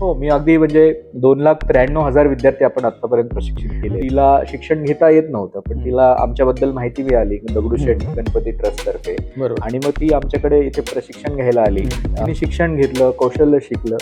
हो मी अगदी म्हणजे दोन लाख त्र्याण्णव हजार विद्यार्थी आपण आतापर्यंत प्रशिक्षित केले. तिला शिक्षण घेता येत नव्हतं पण. तिला आमच्याबद्दल माहिती मिळाली दगडूशेठ गणपती ट्रस्ट तर्फे आणि मग ती आमच्याकडे इथे प्रशिक्षण घ्यायला आली. आणि शिक्षण घेतलं कौशल्य शिकलं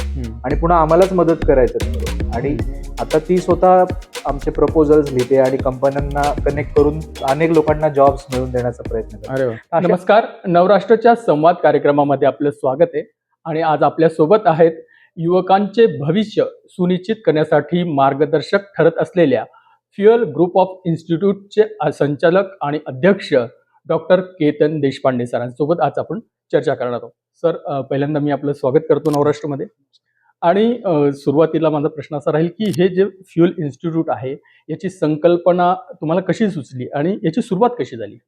आणि पुन्हा आम्हालाच मदत करायचं. आणि आता ती स्वतः आमचे प्रपोजल्स लिहिते आणि कंपन्यांना कनेक्ट करून अनेक लोकांना जॉब्स मिळवून देण्याचा प्रयत्न करते. नमस्कार. नवराष्ट्राच्या संवाद कार्यक्रमामध्ये आपलं स्वागत आहे. आणि आज आपल्यासोबत आहेत युवकांचे भविष्य सुनिश्चित करण्यासाठी मार्गदर्शक ठरत असलेल्या फ्युअल ग्रुप ऑफ इन्स्टिट्यूटचे संचालक आणि अध्यक्ष डॉक्टर केतन देशपांडे सरांसोबत आज आपण चर्चा करणार आहोत. सर पहिल्यांदा मी आपलं स्वागत करतो नवराष्ट्रमध्ये आणि सुरुवातीला माझा प्रश्न असा राहील की हे जे फ्युअल इन्स्टिट्यूट आहे याची संकल्पना तुम्हाला कशी सुचली आणि याची सुरुवात कशी झाली?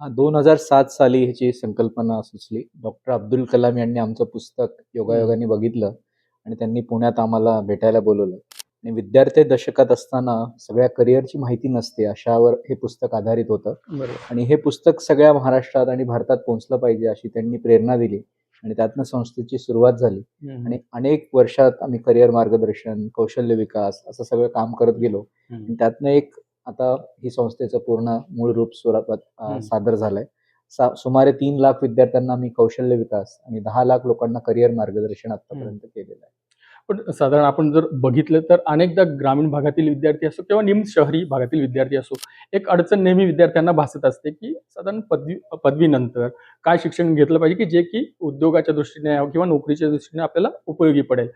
दोन हजार सात साली ह्याची संकल्पना सुचली. डॉक्टर अब्दुल कलाम यांनी आमचं पुस्तक योगायोगाने बघितलं. आणि त्यांनी पुण्यात आम्हाला भेटायला बोलवलं. आणि विद्यार्थी दशकात असताना सगळ्या करिअरची माहिती नसते अशावर हे पुस्तक आधारित होतं. आणि हे पुस्तक सगळ्या महाराष्ट्रात आणि भारतात पोहोचलं पाहिजे अशी त्यांनी प्रेरणा दिली. आणि त्यातनं संस्थेची सुरुवात झाली. आणि अनेक वर्षात आम्ही करिअर मार्गदर्शन कौशल्य विकास असं सगळं काम करत गेलो. आणि त्यातनं एक आता ही संस्थेचं पूर्ण मूळ रूप स्वरूपात. सादर झालंय. सुमारे तीन लाख विद्यार्थ्यांना मी कौशल्य विकास आणि दहा लाख लोकांना करिअर मार्गदर्शन आतापर्यंत केलेलं आहे. पण साधारण आपण जर बघितलं तर अनेकदा ग्रामीण भागातील विद्यार्थी असो किंवा निम शहरी भागातील विद्यार्थी असो एक अडचण नेहमी विद्यार्थ्यांना भासत असते की साधारण पदवी पदवीनंतर काय शिक्षण घेतलं पाहिजे की जे की उद्योगाच्या दृष्टीने किंवा नोकरीच्या दृष्टीने आपल्याला उपयोगी पडेल.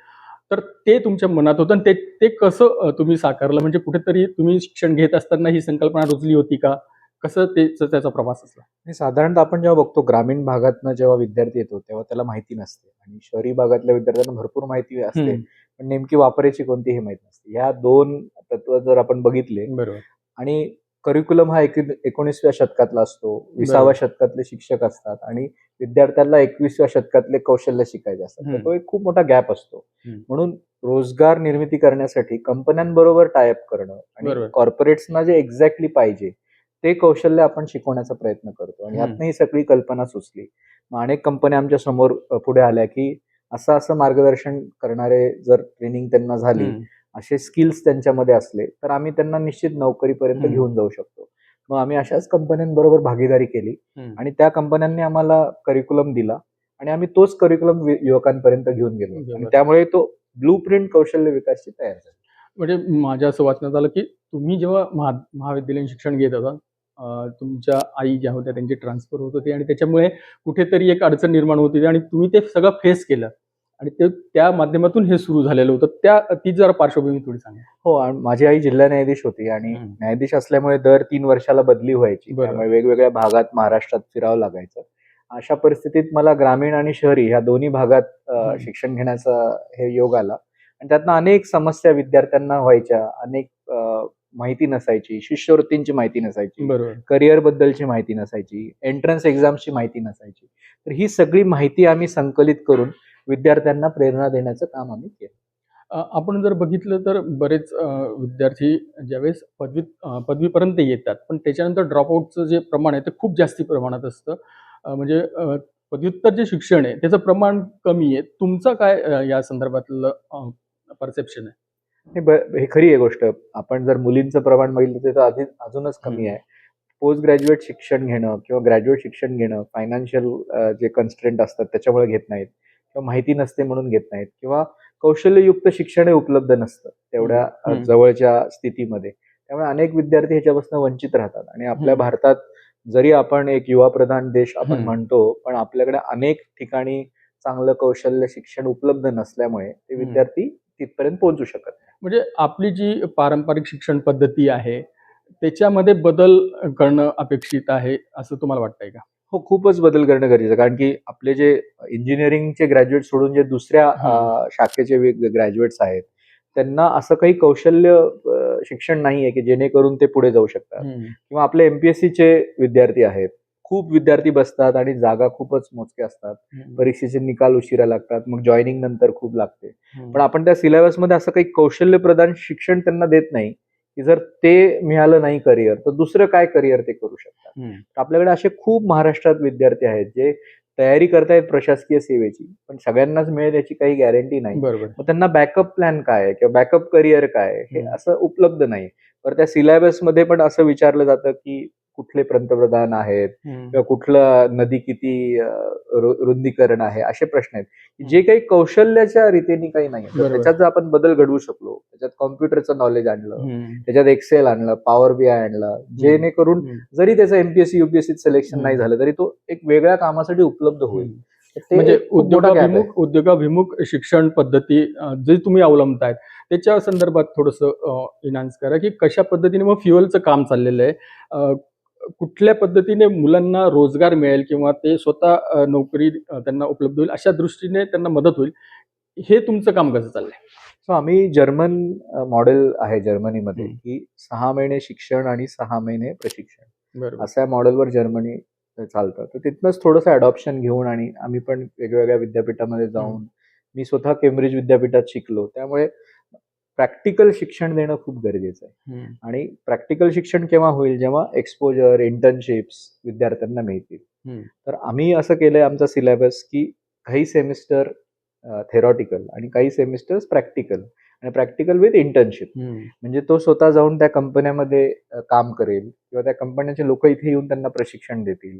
तर ते तुमच्या मनात होतं आणि ते ते कसं तुम्ही साकारलं? म्हणजे कुठेतरी तुम्ही शिक्षण घेत असताना ही संकल्पना रुजली होती का? कसं ते त्याचा प्रवास असला? आणि साधारणतः आपण जेव्हा बघतो ग्रामीण भागातनं जेव्हा विद्यार्थी येतो तेव्हा त्याला माहिती नसते. आणि शहरी भागातल्या विद्यार्थ्यांना भरपूर माहिती असते. पण नेमकी वापरायची कोणती हे माहीत नसते. ह्या दोन तत्व जर आपण बघितले बरोबर. आणि करिक्युलम हा एक एकोणीसव्या शतकातला असतो. विसाव्या. शतकातले शिक्षक असतात. आणि विद्यार्थ्यांना एकविसव्या शतकातले कौशल्य शिकायचे असतात. तो एक खूप मोठा गॅप असतो. म्हणून रोजगार निर्मिती करण्यासाठी कंपन्यांबरोबर टायअप करणं. आणि कॉर्पोरेट्सना जे एक्झॅक्टली पाहिजे ते कौशल्य आपण शिकवण्याचा प्रयत्न करतो आणि. यातनं ही सगळी कल्पना सुचली मग अनेक कंपन्या आमच्यासमोर पुढे आल्या की असं असं मार्गदर्शन करणारे जर ट्रेनिंग त्यांना झाली. असे स्किल्स त्यांच्यामध्ये असले तर आम्ही त्यांना निश्चित नोकरीपर्यंत. घेऊन जाऊ शकतो मग आम्ही अशाच कंपन्यांबरोबर भागीदारी केली. आणि त्या कंपन्यांनी आम्हाला करिक्युलम दिला आणि आम्ही तोच करिक्युलम युवकांपर्यंत घेऊन गेलो आणि. त्यामुळे तो ब्लू प्रिंट कौशल्य विकासची तयार झाली म्हणजे माझ्या असं वाचण्यात आलं की तुम्ही जेव्हा महा महाविद्यालयीन शिक्षण घेत होता तुमच्या आई ज्या होत्या त्यांची ट्रान्सफर होत होती आणि त्याच्यामुळे कुठेतरी एक अडचण निर्माण होत आणि तुम्ही ते सगळं फेस केलं. आणि ते त्या माध्यमातून हे सुरू झालेलं होतं. त्या ती जरा पार्श्वभूमी थोडी सांगा. हो आणि माझी आई जिल्हा न्यायाधीश होती आणि. न्यायाधीश असल्यामुळे दर तीन वर्षाला बदली व्हायची. त्यामुळे वेगवेगळ्या भागात महाराष्ट्रात फिरावं लागायचं. अशा परिस्थितीत मला ग्रामीण आणि शहरी ह्या दोन्ही भागात. शिक्षण घेण्याचा हे योग आला. आणि त्यातनं अनेक समस्या विद्यार्थ्यांना व्हायच्या. अनेक माहिती नसायची शिष्यवृत्तींची माहिती नसायची बरोबर. करिअर बद्दलची माहिती नसायची एंट्रन्स एक्झामची माहिती नसायची. तर ही सगळी माहिती आम्ही संकलित करून विद्यार्थ्यांना प्रेरणा देण्याचं काम आम्ही केलं. आपण जर बघितलं तर बरेच विद्यार्थी ज्यावेळेस पदवी पदवीपर्यंत येतात पण त्याच्यानंतर ड्रॉपआउटचं जे प्रमाण आहे ते खूप जास्ती प्रमाणात असतं. म्हणजे पदव्युत्तर जे शिक्षण आहे त्याचं प्रमाण कमी आहे. तुमचं काय या संदर्भातलं परसेप्शन आहे? हे हे खरी आहे गोष्ट आपण जर मुलींचं प्रमाण बघितलं तर ते आधी अजूनच कमी. आहे पोस्ट ग्रॅज्युएट शिक्षण घेणं किंवा ग्रॅज्युएट शिक्षण घेणं फायनान्शियल जे कन्स्ट्रेंट असतात त्याच्यामुळे घेत नाहीत किंवा माहिती नसते म्हणून घेत नाहीत किंवा कौशल्ययुक्त शिक्षण हे उपलब्ध नसतं तेवढ्या. जवळच्या स्थितीमध्ये त्यामुळे अनेक विद्यार्थी ह्याच्यापासून वंचित राहतात आणि आपल्या. भारतात जरी आपण एक युवा प्रधान देश आपण. म्हणतो पण आपल्याकडे अनेक ठिकाणी चांगलं कौशल्य शिक्षण उपलब्ध नसल्यामुळे ते. विद्यार्थी तिथपर्यंत पोहोचू शकत नाही म्हणजे आपली जी पारंपरिक शिक्षण पद्धती आहे त्याच्यामध्ये बदल करणं अपेक्षित आहे असं तुम्हाला वाटतंय का? हो खूपच बदल करणं गरजेचं. कारण की आपले जे इंजिनिअरिंगचे ग्रॅज्युएट सोडून जे दुसऱ्या शाखेचे ग्रॅज्युएट्स आहेत त्यांना असं काही कौशल्य शिक्षण नाही आहे की जेणेकरून ते पुढे जाऊ शकतात. किंवा आपले एमपीएससीचे विद्यार्थी आहेत खूप विद्यार्थी बसतात आणि जागा खूपच मोजक्या असतात. परीक्षेचे निकाल उशिरा लागतात मग जॉईनिंग नंतर खूप लागते. पण आपण त्या सिलेबसमध्ये असं काही कौशल्य प्रदान शिक्षण त्यांना देत नाही की जर ते मिळालं नाही करिअर तर दुसरं काय करिअर ते करू शकतात? आपल्याकडे असे खूप महाराष्ट्रात विद्यार्थी आहेत जे तयारी करतायत प्रशासकीय सेवेची पण सगळ्यांनाच मिळेल याची काही गॅरंटी नाही. बरोबर. मग त्यांना बॅकअप प्लॅन काय आहे किंवा बॅकअप करिअर काय आहे हे. असं उपलब्ध नाही. तर त्या सिलेबसमध्ये पण असं विचारलं जातं की कुठले पंतप्रधान आहेत. किंवा कुठलं नदी किती रुंदीकरण आहे असे प्रश्न आहेत जे काही कौशल्याच्या रीतीने काही नाही. त्याच्यात जर आपण बदल घडवू शकलो त्याच्यात कॉम्प्युटरचं नॉलेज आणलं. त्याच्यात एक्सेल आणलं पॉवर बी आय आणलं जेणेकरून. जरी त्याचं एमपीएससी युपीएससी सिलेक्शन. नाही झालं तरी तो एक वेगळ्या कामासाठी उपलब्ध होईल म्हणजे. उद्योगाभिमुख उद्योगाभिमुख शिक्षण पद्धती जे तुम्ही अवलंबतायत त्याच्या संदर्भात थोडस इनान्स करा की कशा पद्धतीने मग फ्युअलचं काम चाललेलं आहे कुठल्या पद्धतीने मुलांना रोजगार मिळेल किंवा ते स्वतः नोकरी त्यांना उपलब्ध होईल अशा दृष्टीने त्यांना मदत होईल हे तुमचं काम कसं चाललंय? सो आम्ही जर्मन मॉडेल आहे जर्मनीमध्ये. की सहा महिने शिक्षण आणि सहा महिने प्रशिक्षण. अशा मॉडेलवर जर्मनी चालतं. तर तिथनंच थोडंसं अडॉप्शन घेऊन आणि आम्ही पण वेगवेगळ्या विद्यापीठामध्ये जाऊन मी स्वतः केम्ब्रिज विद्यापीठात शिकलो. त्यामुळे प्रॅक्टिकल शिक्षण देणं खूप गरजेचं आहे. आणि प्रॅक्टिकल शिक्षण केव्हा होईल जेव्हा एक्सपोजर इंटर्नशिप्स विद्यार्थ्यांना मिळतील. तर आम्ही असं केलंय आमचा सिलेबस की काही सेमिस्टर थेरॉटिकल आणि काही सेमिस्टर्स प्रॅक्टिकल आणि प्रॅक्टिकल विथ इंटर्नशिप. म्हणजे तो स्वतः जाऊन त्या कंपन्यामध्ये काम करेल किंवा त्या कंपन्यांचे लोक इथे येऊन त्यांना प्रशिक्षण देतील.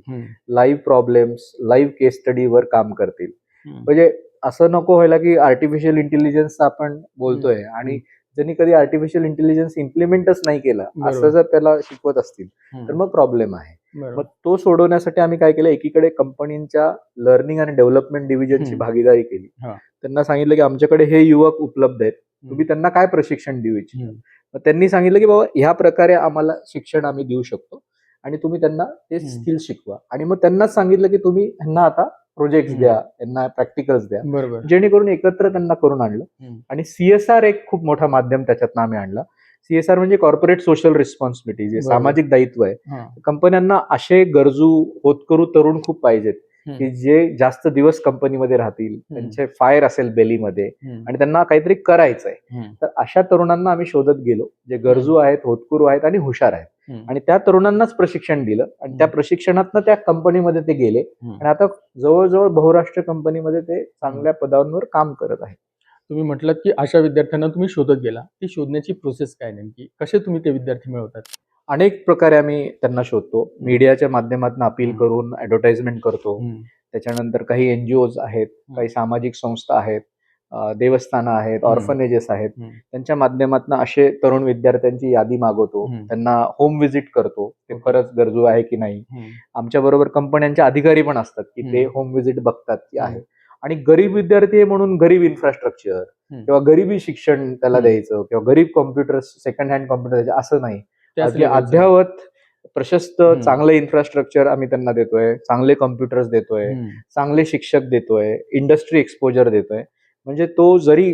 लाईव्ह प्रॉब्लेम्स लाईव्ह केस स्टडीवर काम करतील. म्हणजे असं नको व्हायला की आर्टिफिशियल इंटेलिजन्स आपण बोलतोय आणि ज्यांनी कधी आर्टिफिशियल इंटेलिजन्स इम्प्लिमेंटच नाही केला. असं जर त्याला शिकवत असतील तर. मग प्रॉब्लेम आहे. मग तो सोडवण्यासाठी आम्ही काय केलं एकीकडे कंपनीच्या लर्निंग आणि डेव्हलपमेंट डिव्हिजनची. भागीदारी केली. त्यांना सांगितलं की आमच्याकडे हे युवक उपलब्ध आहेत तुम्ही त्यांना काय प्रशिक्षण देऊ इच्छिता. मग त्यांनी सांगितलं की बाबा ह्या प्रकारे आम्हाला शिक्षण आम्ही देऊ शकतो आणि तुम्ही त्यांना ते. स्किल शिकवा आणि मग त्यांनाच सांगितलं की तुम्ही ह्यांना आता प्रोजेक्ट. द्या यांना प्रॅक्टिकल्स द्या बरोबर जेणेकरून एकत्र त्यांना करून आणलं. आणि सीएसआर एक खूप मोठा माध्यम त्याच्यातनं आम्ही आणला सीएसआर म्हणजे कॉर्पोरेट सोशल रिस्पॉन्सिबिलिटी जे. सामाजिक दायित्व आहे. कंपन्यांना असे गरजू होतकरू तरुण खूप पाहिजेत. की जे जास्त दिवस कंपनीमध्ये राहतील त्यांचे फायर असेल बेलीमध्ये. आणि त्यांना काहीतरी करायचंय. तर अशा तरुणांना आम्ही शोधत गेलो जे गरजू आहेत होतकुरू आहेत आणि हुशार आहेत. आणि त्या तरुणांनाच प्रशिक्षण दिलं. आणि त्या. प्रशिक्षणातनं त्या कंपनीमध्ये ते गेले. आणि आता जवळजवळ बहुराष्ट्रीय कंपनीमध्ये ते चांगल्या पदांवर काम करत आहेत तुम्ही म्हटलात की अशा विद्यार्थ्यांना तुम्ही शोधत गेला. ती शोधण्याची प्रोसेस काय नेमकी? कसे तुम्ही ते विद्यार्थी मिळवतात? अनेक प्रकारे आम्ही त्यांना शोधतो. मीडियाच्या माध्यमातून अपील. करून ऍडव्हर्टाइजमेंट करतो. त्याच्यानंतर काही एनजीओज आहेत काही सामाजिक संस्था आहेत देवस्थानं आहेत ऑर्फनेजेस आहेत. त्यांच्या माध्यमातून असे तरुण विद्यार्थ्यांची यादी मागवतो. त्यांना होम व्हिजिट करतो ते. खरंच गरजू आहे की नाही. आमच्या बरोबर कंपन्यांचे अधिकारी पण असतात की ते. होम व्हिजिट बघतात की आहे. आणि गरीब विद्यार्थी म्हणून गरीब इन्फ्रास्ट्रक्चर. किंवा गरीबी शिक्षण त्याला. द्यायचं किंवा गरीब कॉम्प्युटर सेकंड हँड कॉम्प्युटर द्यायचं असं नाही. अद्यावत प्रशस्त. चांगलं इन्फ्रास्ट्रक्चर आम्ही त्यांना देतोय चांगले कॉम्प्युटर्स देतोय. चांगले शिक्षक देतोय इंडस्ट्री एक्सपोजर देतोय म्हणजे तो जरी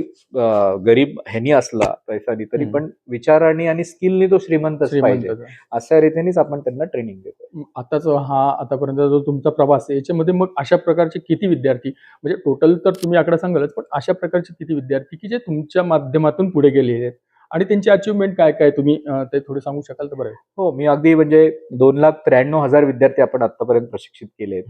गरीब ह्यानी असला पैसानी तरी. पण विचाराने आणि स्किलनी तो श्रीमंतच पाहिजे. श्रीमंत अशा रीतीनेच आपण त्यांना ट्रेनिंग देतोय. आताच हा आतापर्यंत जो तुमचा प्रवास आहे याच्यामध्ये मग अशा प्रकारचे किती विद्यार्थी म्हणजे टोटल तर तुम्ही आकडा सांगालच पण अशा प्रकारचे किती विद्यार्थी की जे तुमच्या माध्यमातून पुढे गेलेले आहेत? आणि त्यांची अचिव्हमेंट काय काय तुम्ही ते थोडे सांगू शकाल तर बरं. हो मी अगदी म्हणजे दोन लाख त्र्याण्णव हजार विद्यार्थी आपण आतापर्यंत प्रशिक्षित केले.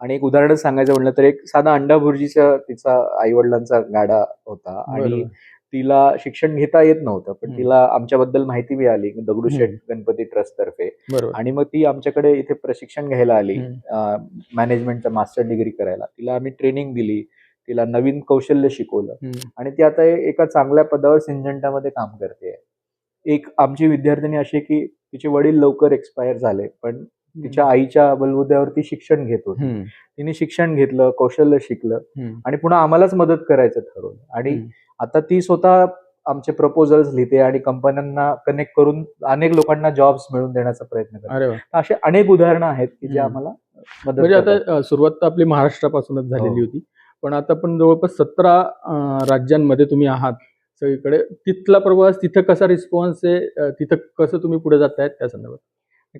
आणि एक उदाहरण सांगायचं म्हणलं तर एक साधा अंडा भुर्जीचा तिचा आई वडिलांचा गाडा होता आणि. तिला शिक्षण घेता येत नव्हतं पण. तिला आमच्याबद्दल माहिती मिळाली दगडूशेठ गणपती ट्रस्ट तर्फे आणि मग ती आमच्याकडे इथे प्रशिक्षण घ्यायला आली. मॅनेजमेंटचा मास्टर डिग्री करायला तिला आम्ही ट्रेनिंग दिली तिला नवीन कौशल्य शिकवलं. आणि ती आता एका चांगल्या पदावर सिंजंटामध्ये काम करते एक आमची विद्यार्थिनी अशी की तिचे वडील लवकर एक्सपायर झाले पण तिच्या आईच्या बलबुद्यावर ती शिक्षण घेत होती. तिने शिक्षण घेतलं कौशल्य शिकलं. आणि पुन्हा आम्हालाच मदत करायचं ठरवलं आणि. आता ती स्वतः आमचे प्रपोजल्स लिहिते आणि कंपन्यांना कनेक्ट करून अनेक लोकांना जॉब्स मिळवून देण्याचा प्रयत्न करते असे अनेक उदाहरणं आहेत की जे. आम्हाला म्हणजे. आता सुरुवात तर आपली महाराष्ट्रापासूनच झालेली हो. होती पण आता पण जवळपास सतरा राज्यांमध्ये तुम्ही आहात सगळीकडे तिथला प्रवास तिथं कसा रिस्पॉन्स आहे तिथं कसं तुम्ही पुढे जातायत त्या संदर्भात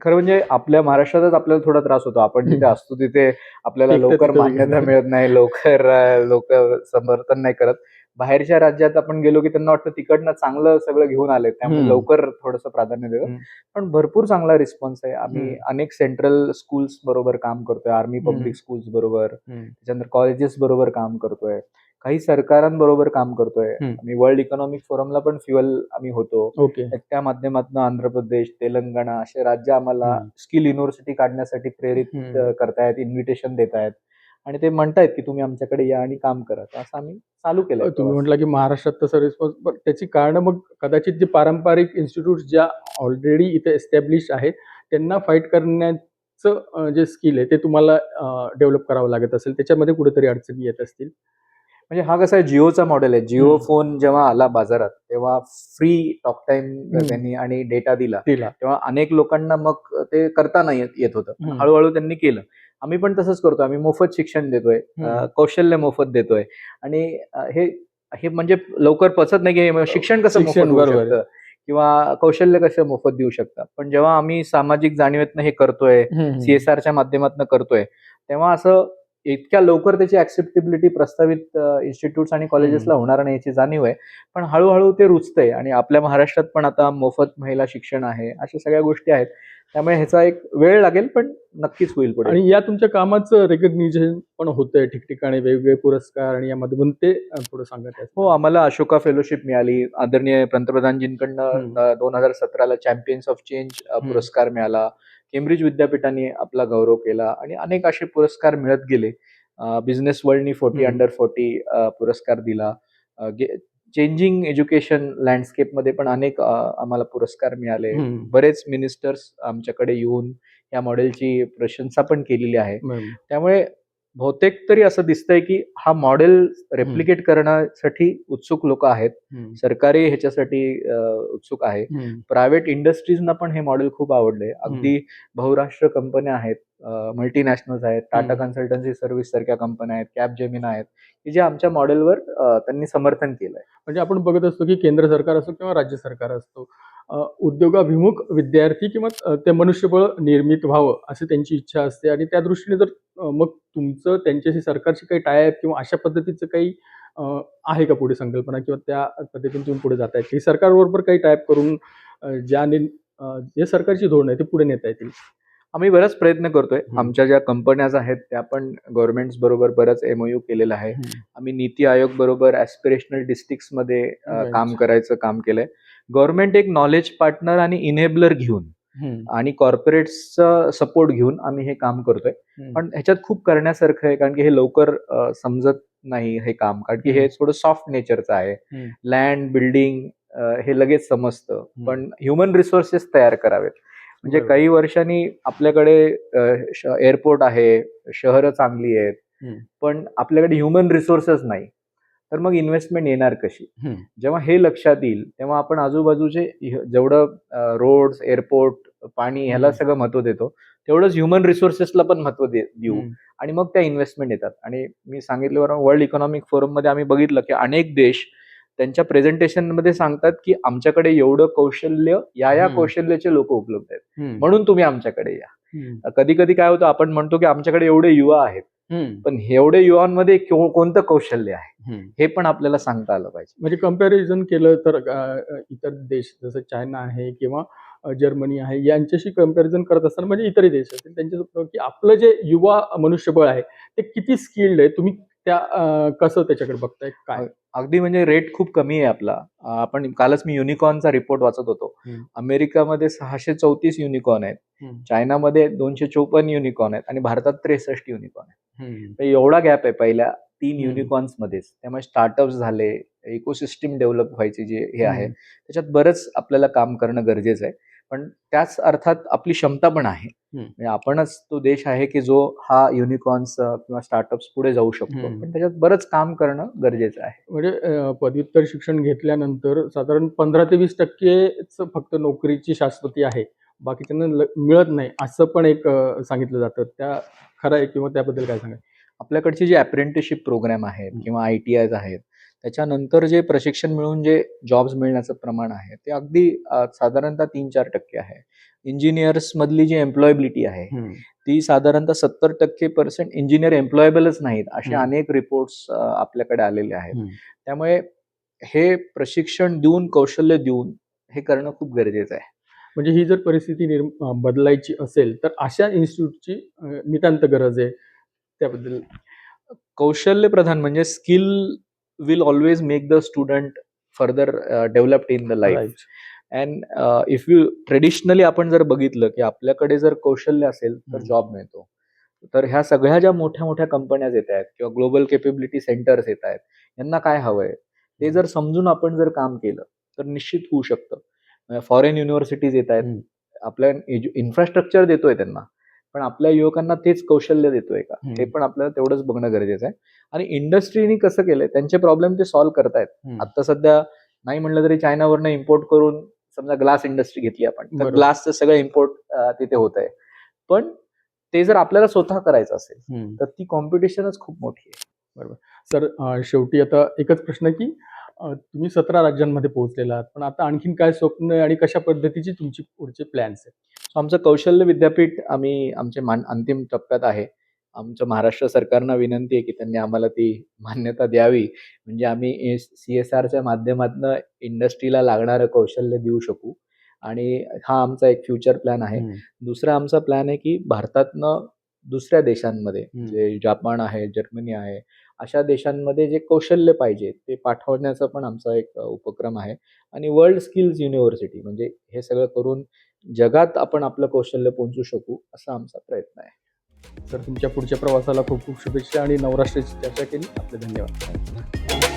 खरं म्हणजे आपल्या महाराष्ट्रातच आपल्याला थोडा त्रास होतो आपण जिथे. असतो तिथे आपल्याला लवकर मान्यता. मिळत नाही लवकर लोक समर्थन नाही करत बाहेरच्या राज्यात आपण गेलो की त्यांना वाटतं तिकडनं चांगलं सगळं घेऊन आले त्यामुळे. लवकर थोडंसं प्राधान्य हम्म. पण भरपूर चांगला रिस्पॉन्स आहे आम्ही. अनेक सेंट्रल स्कूल्स बरोबर काम करतोय आर्मी. पब्लिक स्कूल्स बरोबर. त्याच्यानंतर कॉलेजेस बरोबर काम करतोय काही सरकारांबरोबर काम करतोय. आम्ही वर्ल्ड इकॉनॉमिक फोरमला पण फ्युअल आम्ही होतो त्या माध्यमातून आंध्र प्रदेश तेलंगणा असे राज्य आम्हाला. स्किल युनिव्हर्सिटी काढण्यासाठी प्रेरित करतायत इन्व्हिटेशन देत आहेत आणि ते म्हणतायत की तुम्ही आमच्याकडे या आणि काम करा. असं आम्ही चालू केलं तुम्ही म्हटलं की महाराष्ट्रात तसं रिस्पॉन्स त्याची कारण मग कदाचित जे पारंपरिक इन्स्टिट्यूट ज्या ऑलरेडी इथे एस्टॅब्लिश आहेत त्यांना फाईट करण्याचं जे स्किल आहे ते तुम्हाला डेव्हलप करावं लागत असेल. त्याच्यामध्ये कुठेतरी अडचणी येत असतील. म्हणजे हा कसा आहे जिओचा मॉडेल आहे. जिओ. फोन जेव्हा आला बाजारात तेव्हा फ्री टॉक टाइम. त्यांनी आणि डेटा दिला. तेव्हा अनेक लोकांना मग ते करता नाही येत- होतं. हळूहळू त्यांनी केलं. आम्ही पण तसंच करतो आम्ही मोफत शिक्षण देतोय. कौशल्य मोफत देतोय. आणि हे हे म्हणजे लवकर पचत नाही की शिक्षण कसं मोफत बरोबर किंवा कौशल्य कसं मोफत देऊ शकता? पण जेव्हा आम्ही सामाजिक जाणीवेतनं हे करतोय सीएसआरच्या माध्यमातून करतोय तेव्हा असं इतक्या लवकर त्याची ऍक्सेप्टेबिलिटी प्रस्तावित इन्स्टिट्यूट्स आणि कॉलेजेसला होणार नाही याची जाणीव आहे. पण हळूहळू ते रुचतंय आणि आपल्या महाराष्ट्रात पण आता मोफत महिला शिक्षण आहे अशा सगळ्या गोष्टी आहेत. त्यामुळे ह्याचा एक वेळ लागेल पण नक्कीच होईल पुढे. आणि या तुमच्या कामाचं रेकग्निशन पण होतंय ठिकठिकाणी वेगवेगळे पुरस्कार आणि यामध्ये पण ते थोडं सांगत आहे हो आम्हाला अशोका फेलोशिप मिळाली. आदरणीय पंतप्रधानजींकडनं. दोन हजार सतराला चॅम्पियन्स ऑफ चेंज. पुरस्कार मिळाला. केम्ब्रिज विद्यापीठाने आपला गौरव केला आणि अनेक असे पुरस्कार मिळत गेले बिझनेस वर्ल्डनी फोर्टी. अंडर फोर्टी पुरस्कार दिला चेंजिंग एज्युकेशन लँडस्केपमध्ये पण अनेक आम्हाला पुरस्कार मिळाले. बरेच मिनिस्टर्स आमच्याकडे येऊन या मॉडेलची प्रशंसा पण केलेली आहे. त्यामुळे बहुतेक तरी असं दिसतंय की हा मॉडेल रेप्लिकेट करण्यासाठी उत्सुक लोक आहेत. सरकारी ह्याच्यासाठी उत्सुक आहे. प्रायव्हेट इंडस्ट्रीजना पण हे मॉडेल खूप आवडले अगदी बहुराष्ट्र कंपन्या आहेत मल्टीनॅशनल्स आहेत टाटा. कन्सल्टन्सी सर्व्हिस सारख्या कंपन्या आहेत कॅब जेमिना आहेत की जे आमच्या मॉडेलवर त्यांनी समर्थन केलंय म्हणजे आपण बघत असतो की केंद्र सरकार असो किंवा राज्य सरकार असतो उद्योगाभिमुख विद्यार्थी किंवा ते मनुष्यबळ निर्मित व्हावं अशी त्यांची इच्छा असते. आणि त्या दृष्टीने जर मग तुमचं त्यांच्याशी सरकारची काही टायप किंवा अशा पद्धतीचं काही आहे का पुढे संकल्पना किंवा त्या पद्धतीने तुम्ही पुढे जाताय? की सरकारबरोबर काही टायप करून ज्या ज्याने जे सरकारची धोरण आहे ते पुढे नेता येतील. आम्ही बराच प्रयत्न करतोय. आमच्या ज्या कंपन्याज आहेत त्या पण गव्हर्नमेंट बरोबर बरंच एमओयू केलेलं आहे आम्ही नीती आयोग बरोबर ऍस्पिरेशनल डिस्ट्रिक्टमध्ये. काम करायचं काम केलंय गव्हर्नमेंट एक नॉलेज पार्टनर आणि इनेबलर घेऊन. आणि कॉर्पोरेट्सचा सपोर्ट घेऊन आम्ही हे काम करतोय. पण ह्याच्यात खूप करण्यासारखं आहे कारण की हे लवकर समजत नाही हे काम कारण की हे. थोडं सॉफ्ट नेचरचं आहे. लँड बिल्डिंग हे लगेच समजतं. पण ह्युमन रिसोर्सेस तयार करावेत म्हणजे. काही वर्षांनी आपल्याकडे एअरपोर्ट आहे शहरं चांगली आहेत. पण आपल्याकडे ह्युमन रिसोर्सेस नाही तर मग इन्व्हेस्टमेंट येणार कशी. जेव्हा हे लक्षात येईल तेव्हा आपण आजूबाजूचे जेवढं रोड्स एअरपोर्ट पाणी ह्याला. सगळं महत्त्व देतो तेवढंच ह्युमन रिसोर्सेसला पण महत्त्व देऊ. आणि मग त्या इन्व्हेस्टमेंट येतात आणि मी सांगितल्यावर वर्ल्ड इकॉनॉमिक फोरममध्ये आम्ही बघितलं की अनेक देश त्यांच्या प्रेझेंटेशनमध्ये सांगतात की आमच्याकडे एवढं कौशल्य या या. कौशल्याचे लोक उपलब्ध आहेत. म्हणून तुम्ही आमच्याकडे या. कधी कधी काय होतं आपण म्हणतो की आमच्याकडे एवढे युवा आहेत. पण एवढे युवांमध्ये कोणतं कौशल्य आहे. हे पण आपल्याला सांगता आलं पाहिजे म्हणजे कंपॅरिझन केलं तर इतर देश जसं चायना आहे किंवा जर्मनी आहे यांच्याशी कंपॅरिझन करत असताना म्हणजे इतरही देश असतील त्यांच्या की आपलं जे युवा मनुष्यबळ आहे ते किती स्किल्ड आहे तुम्ही त्या कसं त्याच्याकडे बघताय काय अगदी म्हणजे रेट खूप कमी आहे आपला आपण कालच मी युनिकॉर्नचा रिपोर्ट वाचत होतो. अमेरिकामध्ये सहाशे चौतीस युनिकॉर्न आहेत. चायनामध्ये दोनशे चोपन्न युनिकॉर्न आहेत आणि भारतात त्रेसष्ट युनिकॉर्न आहेत. तर एवढा गॅप आहे पहिल्या तीन हम्म. युनिकॉर्न्स मध्येच त्यामुळे स्टार्टअप्स झाले इकोसिस्टीम डेव्हलप व्हायचे जे हे आहे. त्याच्यात बरंच आपल्याला काम करणं गरजेचं आहे पण त्याच अर्थात आपली क्षमता पण आहे. म्हणजे आपणच तो देश आहे की जो हा युनिकॉर्न्स किंवा स्टार्टअप्स पुढे जाऊ शकतो. पण त्याच्यात बरंच काम करणं गरजेचं आहे. म्हणजे पदव्युत्तर शिक्षण घेतल्यानंतर साधारण पंधरा ते वीस टक्केच फक्त नोकरीची शाश्वती आहे. बाकीच्यांना मिळत नाही असं पण एक सांगितलं जातं. त्या खरं आहे किंवा त्याबद्दल काय सांगाल? आपल्याकडचे जे अप्रेंटिसशिप प्रोग्राम आहेत. किंवा आय टी आयज आहेत त्याच्यानंतर जे प्रशिक्षण मिळून जे जॉब्स मिळण्याचं प्रमाण आहे ते अगदी साधारणतः तीन चार टक्के आहे. इंजिनियर्स मधली जी एम्प्लॉयबिलिटी आहे ती साधारणतः सत्तर टक्के पर्सेंट इंजिनियर एम्प्लॉयबलच नाहीत असे. अनेक रिपोर्ट्स आपल्याकडे आलेले आहेत. त्यामुळे हे प्रशिक्षण देऊन कौशल्य देऊन हे करणं खूप गरजेचं आहे. म्हणजे ही जर परिस्थिती बदलायची असेल तर अशा इन्स्टिट्यूटची नितांत गरज आहे त्याबद्दल. कौशल्य प्रधान म्हणजे skill will always make the student further developed in the life Right. And if you traditionally आपण जर बघितलं की आपल्याकडे जर कौशल्य असेल तर. जॉब मिळतो तर ह्या सगळ्या ज्या मोठ्या मोठ्या कंपन्या येत आहेत किंवा ग्लोबल केपेबिलिटी सेंटर्स येत आहेत यांना काय हवंय ते जर समजून आपण जर काम केलं तर निश्चित होऊ शकतं फॉरेन युनिव्हर्सिटीज येत आहेत. आपल्या इन्फ्रास्ट्रक्चर देतोय त्यांना पण आपल्या युवकांना तेच कौशल्य देतोय का. ते पण आपल्याला तेवढंच बघणं गरजेचं आहे आणि इंडस्ट्रीनी कसं केलंय त्यांचे प्रॉब्लेम ते सॉल्व्ह करतायत. आता सध्या नाही म्हणलं तरी चायनावरनं इम्पोर्ट करून समजा ग्लास इंडस्ट्री घेतली आपण तर बरोबर. ग्लासचं सगळं इम्पोर्ट तिथे होत आहे पण ते जर आपल्याला स्वतः करायचं असेल. तर ती कॉम्पिटिशनच खूप मोठी आहे सर अं, शेवटी आता एकच प्रश्न की तुम्ही सतरा राज्यांमध्ये पोहोचलेला आहात. पण आता आणखीन काय स्वप्न आहे आणि कशा पद्धतीची तुमची पुढचे प्लॅन्स आहेत? आमचं कौशल्य विद्यापीठ आम्ही आमचे मान अंतिम टप्प्यात आहे. आमचं महाराष्ट्र सरकारनं विनंती आहे की त्यांनी आम्हाला ती मान्यता द्यावी. म्हणजे आम्ही सी एस आरच्या माध्यमातून इंडस्ट्रीला लागणारं कौशल्य देऊ शकू. आणि हा आमचा एक फ्युचर प्लॅन आहे. दुसरा आमचा प्लॅन आहे की भारतातनं दुसऱ्या देशांमध्ये. जे जापान आहे जर्मनी आहे अशा देशांमध्ये जे कौशल्य पाहिजे ते पाठवण्याचा पण आमचा एक उपक्रम आहे. आणि वर्ल्ड स्किल्स युनिव्हर्सिटी म्हणजे हे सगळं करून जगात आपण आपलं कौशल्य पोहोचू शकू असा आमचा प्रयत्न आहे. सर तुमच्या पुढच्या प्रवासाला खूप खूप शुभेच्छा आणि नवराष्ट्राची चर्चा केली. आपले धन्यवाद.